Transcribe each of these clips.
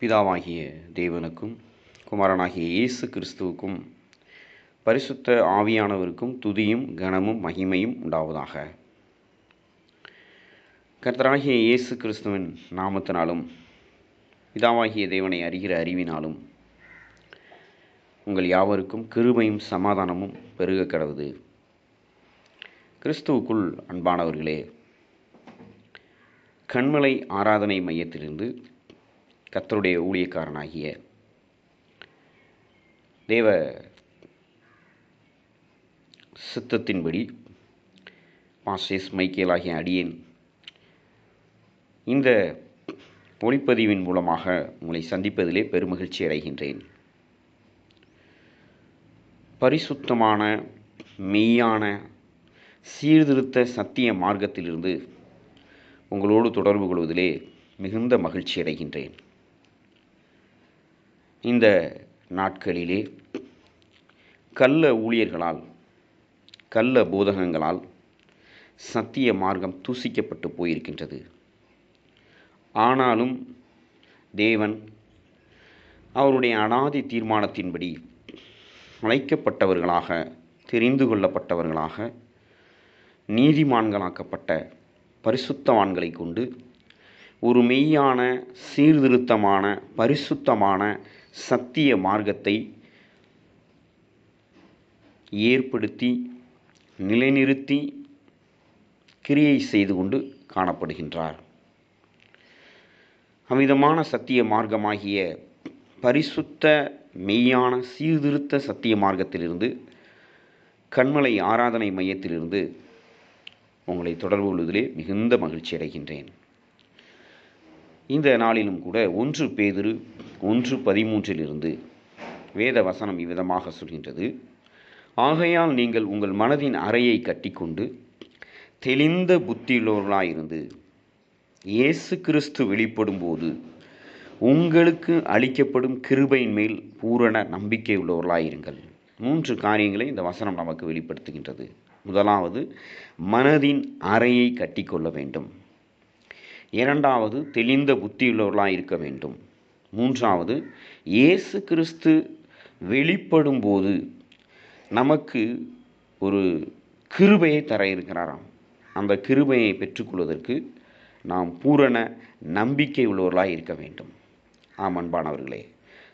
பிதாவாகிய தேவனுக்கும் குமாரனாகிய இயேசு கிறிஸ்துவுக்கும் பரிசுத்த ஆவியானவருக்கும் துதியும் கனமும் மகிமையும் உண்டாவதாக. கர்த்தராகிய இயேசு கிறிஸ்துவின் நாமத்தினாலும் பிதாவாகிய தேவனை அறிகிற அறிவினாலும் உங்கள் யாவருக்கும் கிருபையும் சமாதானமும் பெருக கடவுது. கிறிஸ்துவுக்குள் அன்பானவர்களே கண்மலை ஆராதனை மையத்திலிருந்து கத்தருடைய ஊழியக்காரனாகிய தேவ சித்தத்தின்படி மாஸ்டர்ஸ் மைக்கேல் ஆகிய அடியேன் இந்த ஒளிப்பதிவின் மூலமாக உங்களை சந்திப்பதிலே பெருமகிழ்ச்சி அடைகின்றேன். பரிசுத்தமான மெய்யான சீர்திருத்த சத்திய மார்க்கத்திலிருந்து உங்களோடு தொடர்பு கொள்வதிலே மிகுந்த மகிழ்ச்சி அடைகின்றேன். இந்த நாட்களிலே கள்ள ஊழியர்களால் கள்ள போதகங்களால் சத்திய மார்க்கம் தூசிக்கப்பட்டு போயிருக்கின்றது. ஆனாலும் தேவன் அவருடைய அனாதி தீர்மானத்தின்படி அழைக்கப்பட்டவர்களாக தெரிந்து கொள்ளப்பட்டவர்களாக நீதிமான்களாக்கப்பட்ட பரிசுத்தவான்களை கொண்டு ஒரு மெய்யான சீர்திருத்தமான பரிசுத்தமான சத்திய மார்க்கத்தை ஏற்படுத்தி நிலைநிறுத்தி கிரியை செய்து கொண்டு காணப்படுகின்றார். அமிதமான சத்திய மார்க்கமாகிய பரிசுத்த மெய்யான சீர்திருத்த சத்திய மார்க்கத்திலிருந்து கண்மலை ஆராதனை மையத்திலிருந்து உங்களை தொடர்பு கொள்வதிலே மிகுந்த மகிழ்ச்சி அடைகின்றேன். இந்த நாளிலும் கூட ஒன்று பேதிரு ஒன்று பதிமூன்றிலிருந்து வேத வசனம் இவ்விதமாக சொல்கின்றது. ஆகையால் நீங்கள் உங்கள் மனதின் அறையை கட்டிக்கொண்டு தெளிந்த புத்தியுள்ளவர்களாயிருந்து இயேசு கிறிஸ்து வெளிப்படும்போது உங்களுக்கு அளிக்கப்படும் கிருபையின் மேல் பூரண நம்பிக்கை உள்ளவர்களாயிருங்கள். மூன்று காரியங்களை இந்த வசனம் நமக்கு வெளிப்படுத்துகின்றது. முதலாவது மனதின் அறையை கட்டிக்கொள்ள வேண்டும். இரண்டாவது தெளிந்த புத்தியுள்ளவர்களாக இருக்க வேண்டும். மூன்றாவது இயேசு கிறிஸ்து வெளிப்படும்போது நமக்கு ஒரு கிருபையை தர இருக்கிறாராம். அந்த கிருபையை பெற்றுக்கொள்வதற்கு நாம் பூரண நம்பிக்கை உள்ளவர்களாக இருக்க வேண்டும். ஆம் அன்பானவர்களே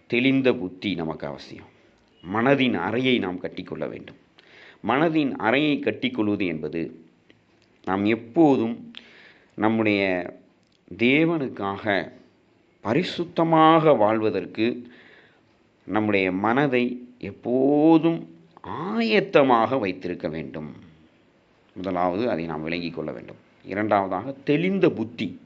தெளிந்த புத்தி நமக்கு அவசியம். மனதின் அறையை நாம் கட்டிக்கொள்ள வேண்டும். மனதின் அறையை கட்டிக்கொள்வது என்பது நாம் எப்போதும் நம்முடைய தேவனுக்காக பரிசுத்தமாக வாழ்வதற்கு நம்முடைய மனதை எப்போதும் ஆயத்தமாக வைத்திருக்க வேண்டும். முதலாவது அதை நாம் விளங்கிக் கொள்ள வேண்டும். இரண்டாவதாக தெளிந்த புத்தி.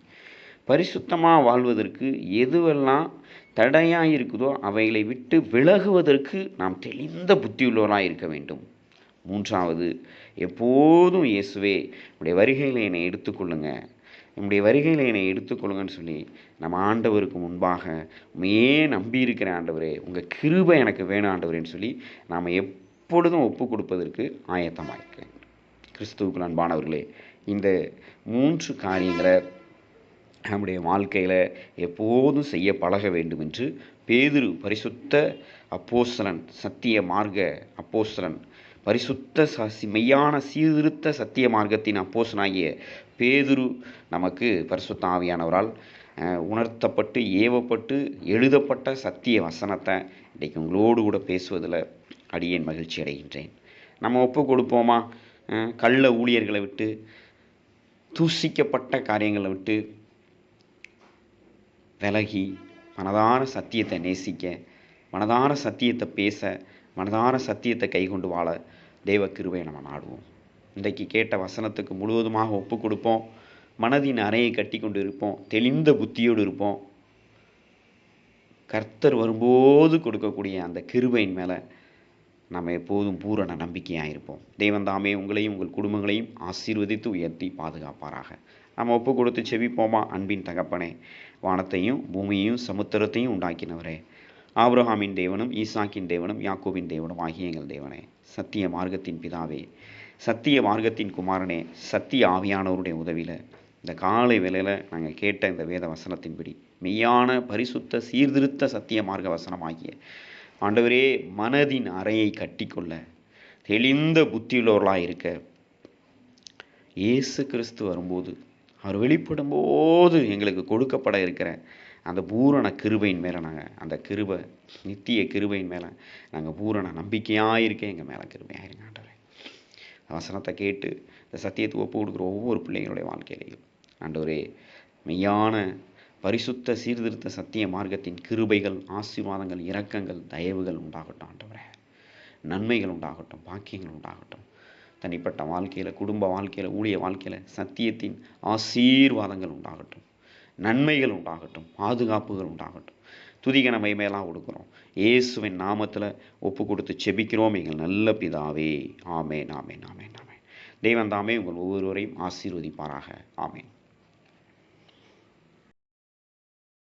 பரிசுத்தமாக வாழ்வதற்கு எதுவெல்லாம் தடையாக இருக்குதோ அவைகளை விட்டு விலகுவதற்கு நாம் தெளிந்த புத்தியுள்ளவராக இருக்க வேண்டும். மூன்றாவது எப்போதும் இயேசுவே உடைய வருகைகளை என்னை எடுத்துக்கொள்ளுங்கள் நம்முடைய வருகையில் என்னை எடுத்துக்கொள்ளுங்கன்னு சொல்லி நம்ம ஆண்டவருக்கு முன்பாக உண்மையே நம்பி இருக்கிற ஆண்டவரே உங்கள் கிருபை எனக்கு வேணும் ஆண்டவரேன்னு சொல்லி நாம் எப்பொழுதும் ஒப்பு கொடுப்பதற்கு ஆயத்தமாக இருக்கிறேன் கிறிஸ்துவுக்கு அன்பானவர்களே இந்த மூன்று காரியங்களை நம்முடைய வாழ்க்கையில் எப்போதும் செய்ய பழக வேண்டும் என்று பேதுரு பரிசுத்த அப்போஸ்தலன் சத்திய மார்க்க அப்போஸ்தலன் பரிசுத்த சாசி மெய்யான சீர்திருத்த சத்திய மார்க்கத்தின் அப்போசனாகிய பேதுரு நமக்கு பரிசுத்த ஆவியானவரால் உணர்த்தப்பட்டு ஏவப்பட்டு எழுதப்பட்ட சத்திய வசனத்தை இன்றைக்கு உங்களோடு கூட பேசுவதில் அடியேன் மகிழ்ச்சி அடைகின்றேன். நம்ம ஒப்பு கொடுப்போமா? கள்ள ஊழியர்களை விட்டு தூசிக்கப்பட்ட காரியங்களை விட்டு விலகி மனதார சத்தியத்தை நேசிக்க மனதார சத்தியத்தை பேச மனதார சத்தியத்தை கை கொண்டு வாழ தெய்வ கிருவை நம்ம நாடுவோம். இன்றைக்கு கேட்ட வசனத்துக்கு முழுவதுமாக ஒப்பு கொடுப்போம். மனதின் அறையை கட்டி கொண்டு இருப்போம் தெளிந்த புத்தியோடு இருப்போம். கர்த்தர் வரும்போது கொடுக்கக்கூடிய அந்த கிருபையின் மேலே நம்ம எப்போதும் பூரண நம்பிக்கையாக இருப்போம். தெய்வந்தாமே உங்களையும் உங்கள் குடும்பங்களையும் ஆசீர்வதித்து உயர்த்தி பாதுகாப்பாராக. நம்ம ஒப்பு கொடுத்து செவிப்போமா அன்பின் தகப்பனே வானத்தையும் பூமியையும் சமுத்திரத்தையும் உண்டாக்கினவரே. ஆப்ரஹாமின் தேவனும் ஈசாக்கின் தேவனும் யாக்கோவின் தேவனும் ஆகிய எங்கள் தேவனே. சத்திய மார்க்கத்தின் பிதாவே சத்திய மார்க்கத்தின் குமாரனே சத்திய ஆவியானவருடைய உதவியில் இந்த காலை வேளையில் நாங்கள் கேட்ட இந்த வேத வசனத்தின்படி மெய்யான பரிசுத்த சீர்திருத்த சத்திய மார்க்க வசனமாகிய ஆண்டவரே மனதின் அறையை கட்டிக்கொள்ள தெளிந்த புத்தியுள்ளவர்களாக இருக்க இயேசு கிறிஸ்து வரும்போது அவர் வெளிப்படும் போது எங்களுக்கு கொடுக்கப்பட இருக்கிற அந்த பூரண கிருபையின் மேலே நாங்கள் அந்த கிருபை நித்திய கிருபையின் மேலே நாங்கள் பூரண நம்பிக்கையாக இருக்கேன். எங்கள் மேலே கிருபையாக இருங்க ஆண்டவரே. வசனத்தை கேட்டு இந்த சத்தியத்தை ஒப்பு கொடுக்குற ஒவ்வொரு பிள்ளைங்களுடைய வாழ்க்கையிலையும். ஆண்டவரே மெய்யான பரிசுத்த சீர்திருத்த சத்திய மார்க்கத்தின் கிருபைகள் ஆசீர்வாதங்கள் இரக்கங்கள் தயவுகள் உண்டாகட்டும் ஆண்டவரே. நன்மைகள் உண்டாகட்டும் பாக்கியங்கள் உண்டாகட்டும். தனிப்பட்ட வாழ்க்கையில் குடும்ப வாழ்க்கையில் ஊழிய வாழ்க்கையில் சத்தியத்தின் ஆசீர்வாதங்கள் உண்டாகட்டும். நன்மைகள் உண்டாகட்டும் பாதுகாப்புகள் உண்டாகட்டும். துதிகன மைமையெல்லாம் கொடுக்குறோம். இயேசுவின் நாமத்தில் ஒப்பு கொடுத்து செபிக்கிறோம். எங்கள் நல்ல பிதாவே. ஆமேன் ஆமேன் ஆமேன் ஆமேன். தெய்வம் தாமே உங்கள் ஒவ்வொருவரையும் ஆசீர்வதிப்பாராக. ஆமேன்.